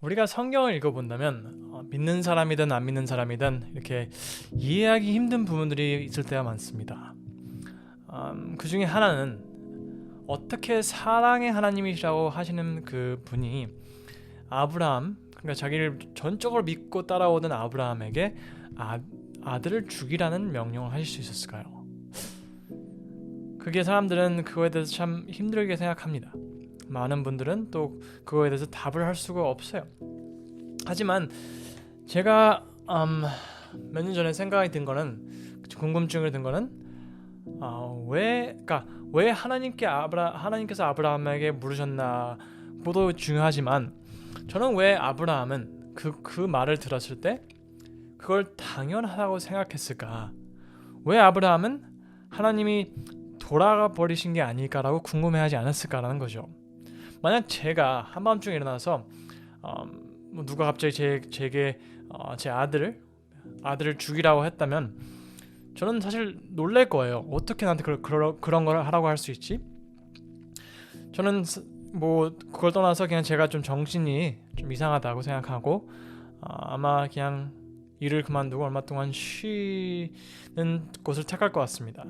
우리가 성경을 읽어본다면 어, 믿는 사람이든 안 믿는 사람이든 이렇게 이해하기 힘든 부분들이 있을 때가 많습니다. 음, 그 중에 하나는 어떻게 사랑의 하나님이시라고 하시는 그 분이 아브라함 그러니까 자기를 전적으로 믿고 따라오던 아브라함에게 아, 아들을 죽이라는 명령을 하실 수 있었을까요? 그게 사람들은 그거에 대해서 참 힘들게 생각합니다. 많은 분들은 또 그거에 대해서 답을 할 수가 없어요. 하지만 제가 음, 몇년 전에 생각이 든 거는 궁금증을 든 거는 아, 왜 그러니까 왜 하나님께 아브라 하나님께서 아브라함에게 물으셨나 모두 중요하지만 저는 왜 아브라함은 그그 말을 들었을 때 그걸 당연하다고 생각했을까? 왜 아브라함은 하나님이 돌아가 버리신 게 아닐까라고 궁금해하지 않았을까라는 거죠. 만약 제가 한밤중에 일어나서 음, 뭐 누가 갑자기 제 제게 어, 제 아들을 아들을 죽이라고 했다면 저는 사실 놀랄 거예요. 어떻게 나한테 그런 그런 그런 걸 하라고 할 수 있지? 저는 스- 뭐 그걸 떠나서 그냥 제가 좀 정신이 좀 이상하다고 생각하고 어, 아마 그냥 일을 그만두고 얼마 동안 쉬는 곳을 택할 것 같습니다.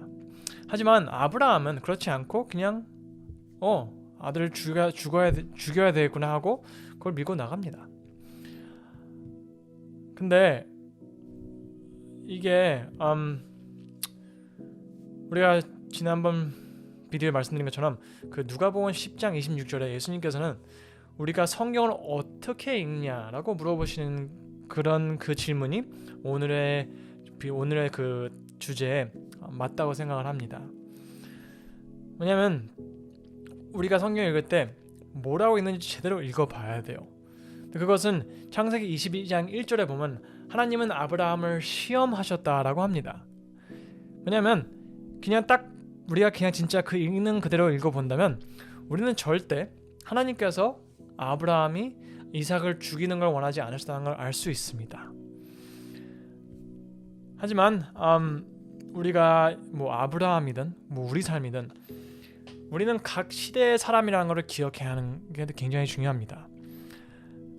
하지만 아브라함은 그렇지 않고 그냥 어 아들을 죽여 죽어야 돼- 죽여야 되겠구나 하고 그걸 밀고 나갑니다. 근데 이게 음 우리가 지난번 비디오에 말씀드린 것처럼 그 누가복음 10장 26절에 예수님께서는 우리가 성경을 어떻게 읽냐라고 물어보시는 그런 그 질문이 오늘의 비- 오늘의 그 주제에 맞다고 생각을 합니다. 왜냐하면 우리가 성경 읽을 때 뭐라고 있는지 제대로 읽어봐야 돼요. 그것은 창세기 22장 1절에 보면 하나님은 아브라함을 시험하셨다라고 합니다. 왜냐하면 그냥 딱 우리가 그냥 진짜 그 읽는 그대로 읽어본다면 우리는 절대 하나님께서 아브라함이 이삭을 죽이는 걸 원하지 않으셨다는 걸 알 수 있습니다. 하지만 음, 우리가 뭐 아브라함이든 뭐 우리 삶이든 우리는 각 시대의 사람이라는 것을 기억해야 하는 게 굉장히 중요합니다.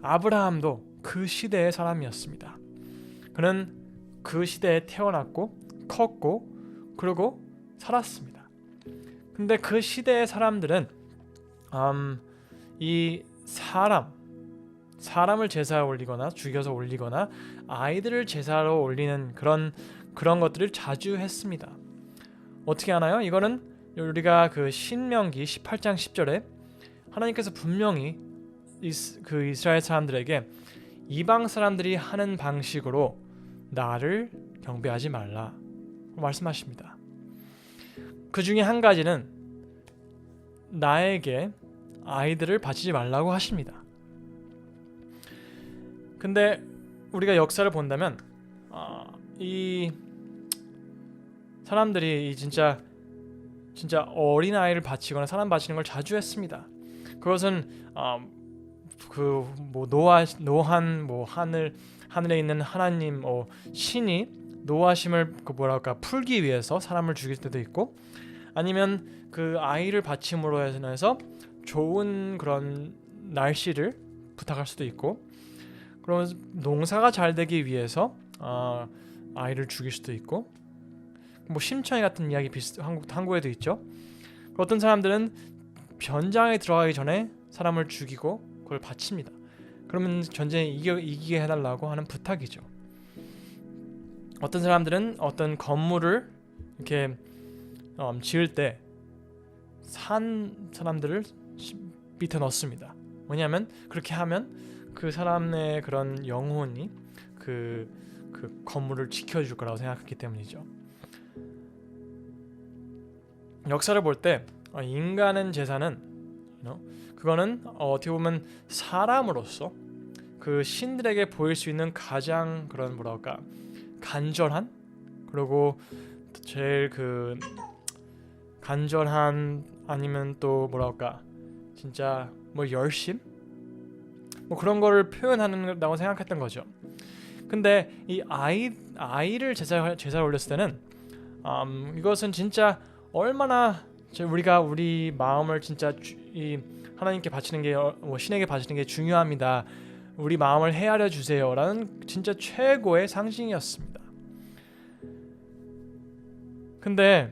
아브라함도 그 시대의 사람이었습니다. 그는 그 시대에 태어났고 컸고 그리고 살았습니다. 근데 그 시대의 사람들은 음, 이 사람 사람을 제사에 올리거나 죽여서 올리거나 아이들을 제사로 올리는 그런 그런 것들을 자주 했습니다. 어떻게 하나요? 이거는 우리가 그 신명기 18장 10절에 하나님께서 분명히 이스, 그 이스라엘 사람들에게 이방 사람들이 하는 방식으로 나를 경배하지 말라 말씀하십니다. 그 중에 한 가지는 나에게 아이들을 바치지 말라고 하십니다. 근데 우리가 역사를 본다면 어, 이 사람들이 이 진짜 진짜 어린 아이를 바치거나 사람 바치는 걸 자주 했습니다. 그것은 어, 그뭐 노아 노한 뭐 하늘 하늘에 있는 하나님 어, 신이 노아심을 그 뭐랄까 풀기 위해서 사람을 죽일 때도 있고 아니면 그 아이를 바침으로 해서 좋은 그런 날씨를 부탁할 수도 있고 그러면 농사가 잘 되기 위해서 어, 아이를 죽일 수도 있고 뭐 심청이 같은 이야기 비슷 한국 한국에도 있죠. 어떤 사람들은 변장에 들어가기 전에 사람을 죽이고 그걸 바칩니다. 그러면 전쟁에 이겨, 이기게 해달라고 하는 부탁이죠. 어떤 사람들은 어떤 건물을 이렇게 음, 지을 때 산 사람들을 시- 밑에 넣습니다. 왜냐하면 그렇게 하면 그 사람의 그런 영혼이 그, 그 건물을 지켜줄 거라고 생각했기 때문이죠. 역사를 볼 때 인간은 know, 그거는 어, 어떻게 보면 사람으로서 그 신들에게 보일 수 있는 가장 그런 뭐랄까 간절한 그리고 제일 그 간절한 아니면 또 뭐랄까 진짜 뭐 열심 뭐 그런 거를 표현하는다고 생각했던 거죠. 근데 이 아이 아이를 제사 제사 올렸을 때는 음, 이것은 진짜 얼마나 저 우리가 우리 마음을 진짜 주, 이 하나님께 바치는 게 어, 뭐 신에게 바치는 게 중요합니다. 우리 마음을 헤아려 주세요라는 진짜 최고의 상징이었습니다. 근데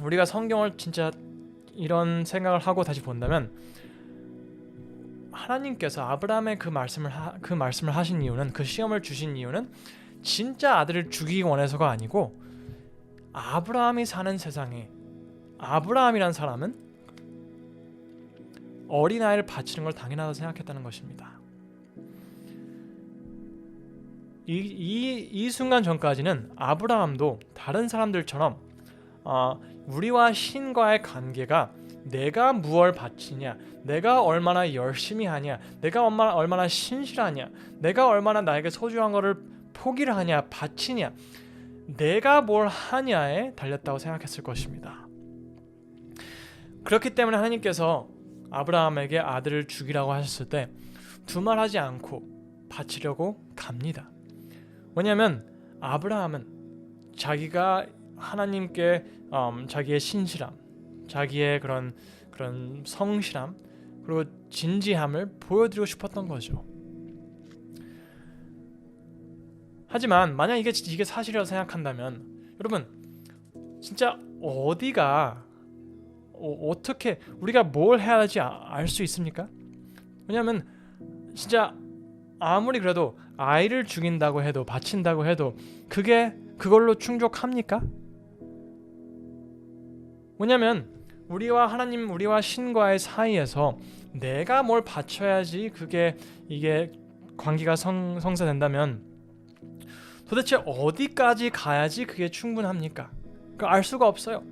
우리가 성경을 진짜 이런 생각을 하고 다시 본다면 하나님께서 아브라함의 그 말씀을 하, 그 말씀을 하신 이유는 그 시험을 주신 이유는 진짜 아들을 죽이기 원해서가 아니고 아브라함이 사는 세상에 아브라함이란 사람은 어린아이를 바치는 걸 당연하다고 생각했다는 것입니다. 이, 이, 이 순간 전까지는 아브라함도 다른 사람들처럼 어, 우리와 신과의 관계가 내가 무얼 바치냐, 내가 얼마나 열심히 하냐, 내가 얼마나, 얼마나 신실하냐, 내가 얼마나 나에게 소중한 것을 포기를 하냐, 바치냐, 내가 뭘 하냐에 달렸다고 생각했을 것입니다. 그렇기 때문에 하나님께서 아브라함에게 아들을 죽이라고 하셨을 때 두말하지 않고 바치려고 갑니다. 왜냐하면 아브라함은 자기가 하나님께 음, 자기의 신실함, 자기의 그런 그런 성실함 그리고 진지함을 보여드리고 싶었던 거죠. 하지만 만약 이게 이게 사실이라고 생각한다면 여러분 진짜 어디가 어, 떻게 우리가 뭘 해야 할지 알수 있습니까? 왜냐하면 진짜 아무리 그래도 아이를 죽인다고 해도 바친다고 해도 그게 그걸로 충족합니까? 왜냐면 우리와 하나님 우리와 신과의 사이에서 내가 뭘 바쳐야지 그게 이게 관계가 성, 성사된다면 도대체 어디까지 가야지 그게 충분합니까? 그알 수가 없어요.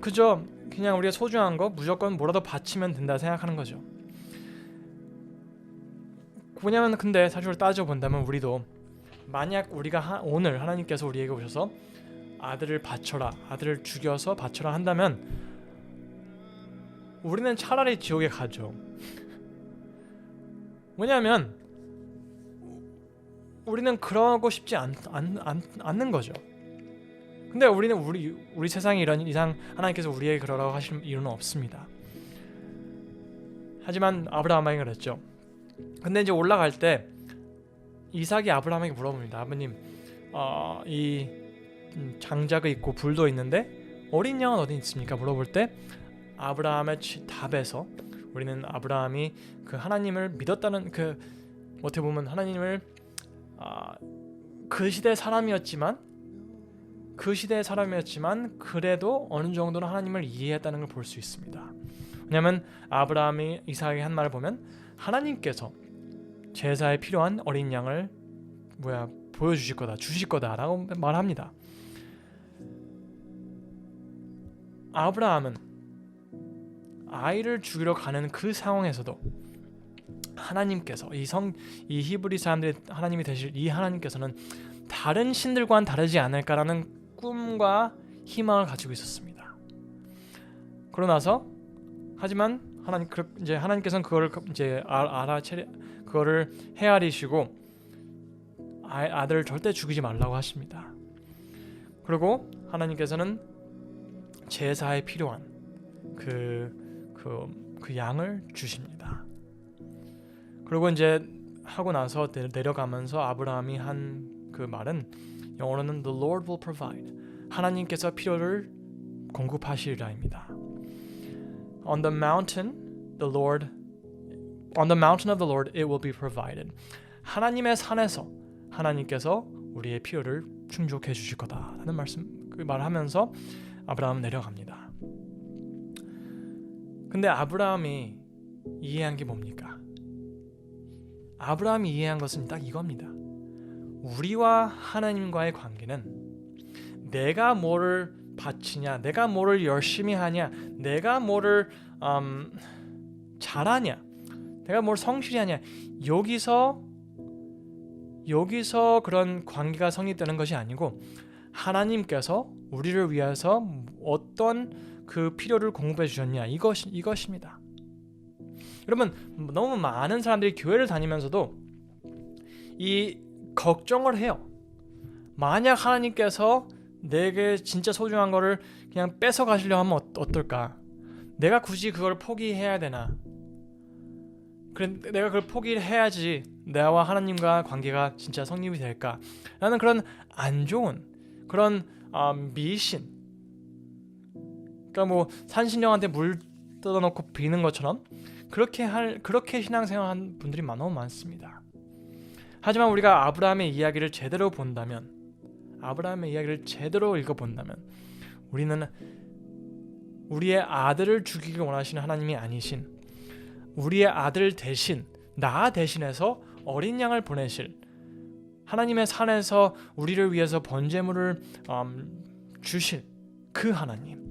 그저 그냥 우리가 소중한 거 무조건 뭐라도 바치면 된다 생각하는 거죠. 왜냐면 근데 사실 따져 본다면 우리도 만약 우리가 하, 오늘 하나님께서 우리에게 오셔서 아들을 바쳐라, 아들을 죽여서 바쳐라 한다면 우리는 차라리 지옥에 가죠. 왜냐하면 우리는 그러고 싶지 않는 거죠. 근데 우리는 우리 우리 세상에 이런 이상 하나님께서 우리에게 그러라고 하실 이유는 없습니다. 하지만 아브라함에게 그랬죠. 근데 이제 올라갈 때 이삭이 아브라함에게 물어봅니다. 아버님, 어, 이 음, 장작이 있고 불도 있는데 어린 양은 어디 있습니까? 물어볼 때 아브라함의 답에서 우리는 아브라함이 그 하나님을 믿었다는 그 어떻게 보면 하나님을 아, 그 시대 사람이었지만 그 시대의 사람이었지만 그래도 어느 정도는 하나님을 이해했다는 걸 볼 수 있습니다. 왜냐하면 아브라함이 이삭에게 한 말을 보면 하나님께서 제사에 필요한 어린 양을 뭐야 보여주실 거다 주실 거다라고 말합니다. 아브라함은 아이를 죽이러 가는 그 상황에서도 하나님께서 이 성 이 히브리 사람들이 하나님이 되실 이 하나님께서는 다른 신들과는 다르지 않을까라는 꿈과 희망을 가지고 있었습니다. 그러고 나서 하지만 하나님 이제 하나님께서는 그거를 이제 알아 채 그거를 헤아리시고 아, 들을 절대 죽이지 말라고 하십니다. 그리고 하나님께서는 제사에 필요한 그, 그, 그 양을 주십니다. 그리고 이제 하고 나서 내려가면서 아브라함이 한 그 말은 영어로는 The Lord will provide. 하나님께서 필요를 공급하시리라입니다. On the mountain, the Lord, on the mountain of the Lord, it will be provided. 하나님의 산에서 하나님께서 우리의 필요를 충족해 주실 거다라는 말씀 그 말하면서 아브라함은 내려갑니다. 근데 아브라함이 이해한 게 뭡니까? 아브라함이 이해한 것은 딱 이겁니다. 우리와 하나님과의 관계는 내가 뭐를 바치냐, 내가 뭐를 열심히 하냐, 내가 뭐를 음, 잘하냐, 내가 뭘 성실히 하냐 여기서 여기서 그런 관계가 성립되는 것이 아니고 하나님께서 우리를 위해서 어떤 그 필요를 공급해 주셨냐 이것 이것입니다. 여러분 너무 많은 사람들이 교회를 다니면서도 이 걱정을 해요. 만약 하나님께서 내게 진짜 소중한 거를 그냥 뺏어 가시려 하면 어, 어떨까? 내가 굳이 그걸 포기해야 되나? 그래 내가 그걸 포기를 해야지 나와 하나님과 관계가 진짜 성립이 될까? 라는 그런 안 좋은 그런 아, 미신. 그러니까 뭐 산신령한테 물 뜯어놓고 비는 것처럼 그렇게 할 그렇게 신앙생활한 분들이 너무 많습니다. 하지만 우리가 아브라함의 이야기를 제대로 본다면 아브라함의 이야기를 제대로 읽어 본다면 우리는 우리의 아들을 죽이기 원하시는 하나님이 아니신 우리의 아들 대신 나 대신해서 어린 양을 보내실 하나님의 산에서 우리를 위해서 번제물을 음, 주실 그 하나님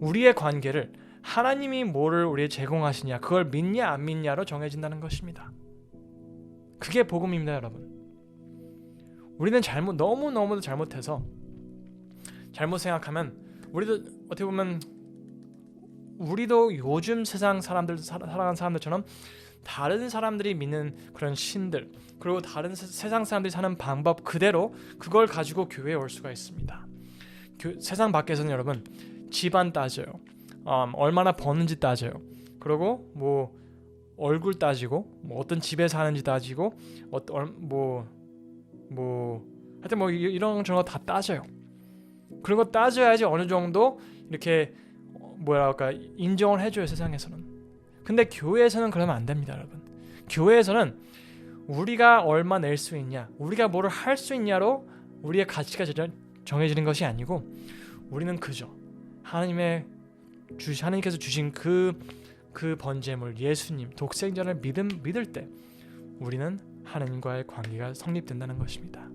우리의 관계를 하나님이 뭐를 우리에 제공하시냐 그걸 믿냐 안 믿냐로 정해진다는 것입니다. 그게 복음입니다, 여러분. 우리는 잘못 너무 너무도 잘못해서 잘못 생각하면 우리도 어떻게 보면 우리도 요즘 세상 사람들 살아가는 사람들처럼 다른 사람들이 믿는 그런 신들 그리고 다른 세, 세상 사람들이 사는 방법 그대로 그걸 가지고 교회에 올 수가 있습니다. 교, 세상 밖에서는 여러분 집안 따져요. 음, 얼마나 버는지 따져요. 그리고 뭐 얼굴 따지고 뭐 어떤 집에 사는지 따지고 어떤 뭐뭐 뭐, 하여튼 뭐 이런 저런 거다 따져요. 그런 거 따져야지 어느 정도 이렇게 뭐랄까 인정을 해줘요 세상에서는. 근데 교회에서는 그러면 안 됩니다, 여러분. 교회에서는 우리가 얼마 낼 수 있냐, 우리가 뭐를 할 수 있냐로 우리의 가치가 정해지는 것이 아니고 우리는 그저 하나님의 주 하나님께서 주신 그그 번제물 예수님 독생자를 믿음 믿을 때 우리는 하나님과의 관계가 성립된다는 것입니다.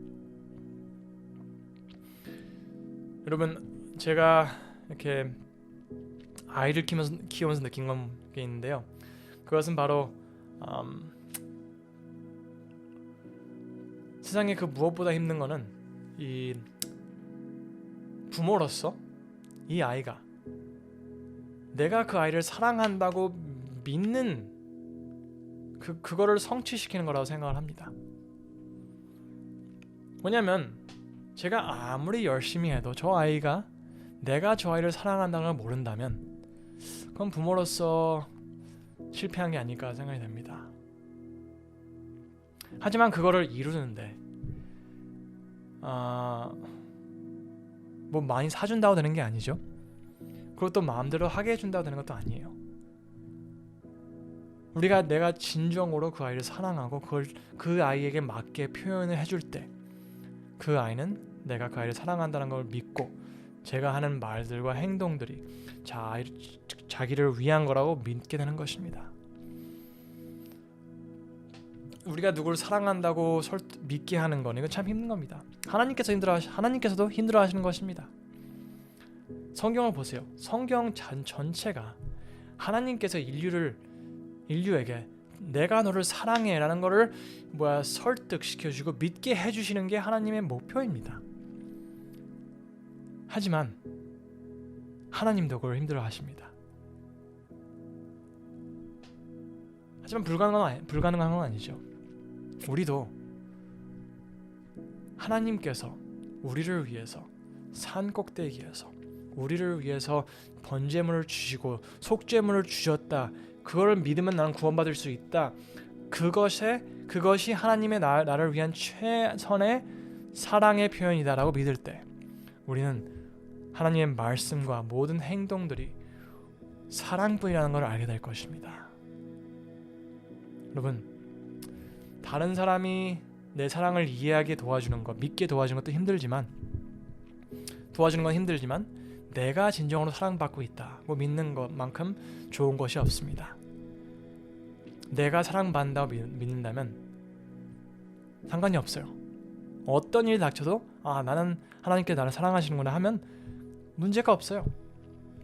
여러분 제가 이렇게 아이를 키우면서, 키우면서 느낀 게 있는데요. 그것은 바로 음, 세상에 그 무엇보다 힘든 거는 이 부모로서 이 아이가 내가 그 아이를 사랑한다고 믿는 그 그거를 성취시키는 거라고 생각을 합니다. 뭐냐면 제가 아무리 열심히 해도 저 아이가 내가 저 아이를 사랑한다는 걸 모른다면 그건 부모로서 실패한 게 아닐까 생각이 됩니다. 하지만 그거를 이루는데 아, 뭐 많이 사준다고 되는 게 아니죠. 그것도 마음대로 하게 해준다고 되는 것도 아니에요. 우리가 내가 진정으로 그 아이를 사랑하고 그걸 그 아이에게 맞게 표현을 해줄 때 그 아이는 내가 그 아이를 사랑한다는 걸 믿고 제가 하는 말들과 행동들이 자, 자기를 위한 거라고 믿게 되는 것입니다. 우리가 누구를 사랑한다고 설, 믿게 하는 건 이건 참 힘든 겁니다. 하나님께서 힘들어 하나님께서도 힘들어 하시는 것입니다. 성경을 보세요. 성경 전, 전체가 하나님께서 인류를 인류에게 내가 너를 사랑해라는 것을 뭐야 설득시켜 주고 믿게 해 주시는 게 하나님의 목표입니다. 하지만 하나님도 그걸 힘들어 하십니다. 하지만 불가능한 불가능한 건 아니죠. 우리도 하나님께서 우리를 위해서 산 꼭대기에서 우리를 위해서 번제물을 주시고 속죄물을 주셨다. 그걸 믿으면 나는 구원받을 수 있다. 그것에 그것이 하나님의 나, 나를 위한 최선의 사랑의 표현이다라고 믿을 때 우리는 하나님의 말씀과 모든 행동들이 사랑뿐이라는 걸 알게 될 것입니다. 여러분, 다른 사람이 내 사랑을 이해하게 도와주는 것, 믿게 도와주는 것도 힘들지만 도와주는 건 힘들지만 내가 진정으로 사랑받고 있다고 믿는 것만큼 좋은 것이 없습니다. 내가 사랑받는다고 믿는다면 상관이 없어요. 어떤 일이 닥쳐도 아 나는 하나님께 나를 사랑하시는구나 하면 문제가 없어요.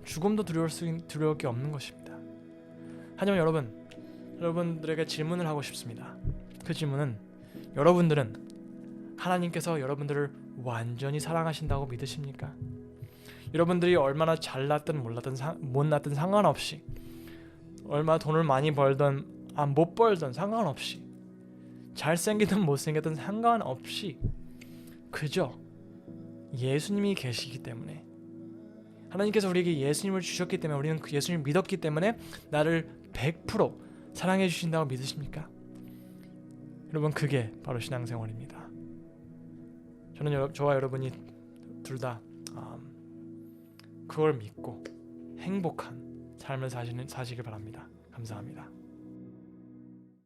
죽음도 두려울 수 두려울 게 없는 것입니다. 하지만 여러분, 여러분들에게 질문을 하고 싶습니다. 그 질문은 여러분들은 하나님께서 여러분들을 완전히 사랑하신다고 믿으십니까? 여러분들이 얼마나 잘났든 몰랐든 사, 못났든 상관없이 얼마 돈을 많이 벌든 아, 못 벌든 상관없이 잘생기든 못생겼든 상관없이 그저 예수님이 계시기 때문에 하나님께서 우리에게 예수님을 주셨기 때문에 우리는 그 예수님을 믿었기 때문에 나를 100% 사랑해 주신다고 믿으십니까? 여러분 그게 바로 신앙생활입니다. 저는 여러, 저와 여러분이 둘다 그걸 믿고 행복한 삶을 사시는 사시길 바랍니다. 감사합니다.